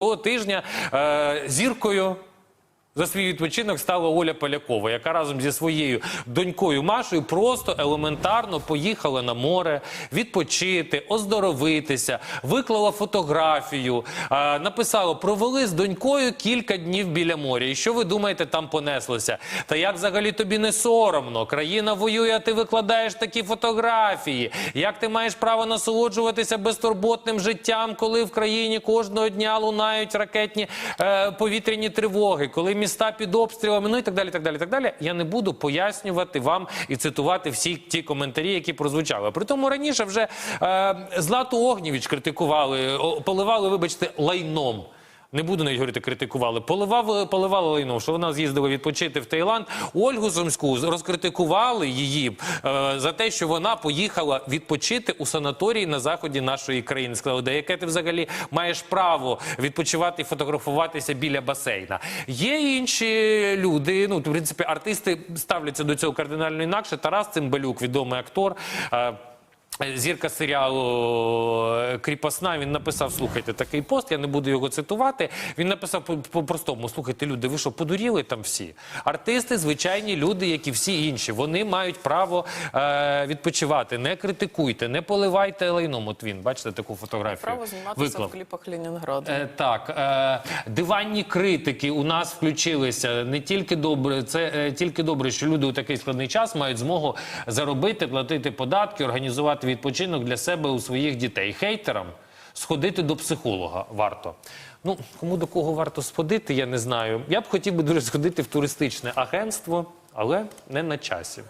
Того тижня е, зіркою за свій відпочинок стала Оля Полякова, яка разом зі своєю донькою Машею просто елементарно поїхала на море відпочити, оздоровитися, виклала фотографію, написала: провели з донькою кілька днів біля моря. І що ви думаєте, там понеслося? Та як взагалі тобі не соромно? Країна воює, а ти викладаєш такі фотографії. Як ти маєш право насолоджуватися безтурботним життям, коли в країні кожного дня лунають ракетні е, повітряні тривоги, коли міста під обстрілами, ну і так далі. так далі, так далі. Я не буду пояснювати вам і цитувати всі ті коментарі, які прозвучали. При тому раніше вже е, Злату Огнєвіч критикували, поливали, вибачте, лайном. Не буду навіть говорити, критикували. Поливав, поливали лайно, що вона з'їздила відпочити в Таїланд. Ольгу Сумську розкритикували її е, за те, що вона поїхала відпочити у санаторії на заході нашої країни. Сказали, де яке ти взагалі маєш право відпочивати і фотографуватися біля басейна. Є інші люди. Ну, в принципі, артисти ставляться до цього кардинально інакше. Тарас Цимбалюк, відомий актор. е, Зірка серіалу е, Кріпосна він написав: слухайте, такий пост. Я не буду його цитувати. Він написав по- по-простому: слухайте, люди, ви що, подуріли там всі? Артисти, звичайні люди, як і всі інші. Вони мають право е, відпочивати. Не критикуйте, не поливайте лайном. От він, бачите таку фотографію. Право зніматися виклав. в кліпах Ленінграду. Е, так, е, диванні критики у нас включилися. Не тільки добре, це е, тільки добре, що люди у такий складний час мають змогу заробити, платити податки, організувати відпочинок для себе у своїх дітей. Хейтерам сходити до психолога варто. Ну, кому до кого варто сходити, я не знаю. Я б хотів би дуже сходити в туристичне агентство, але не на часі.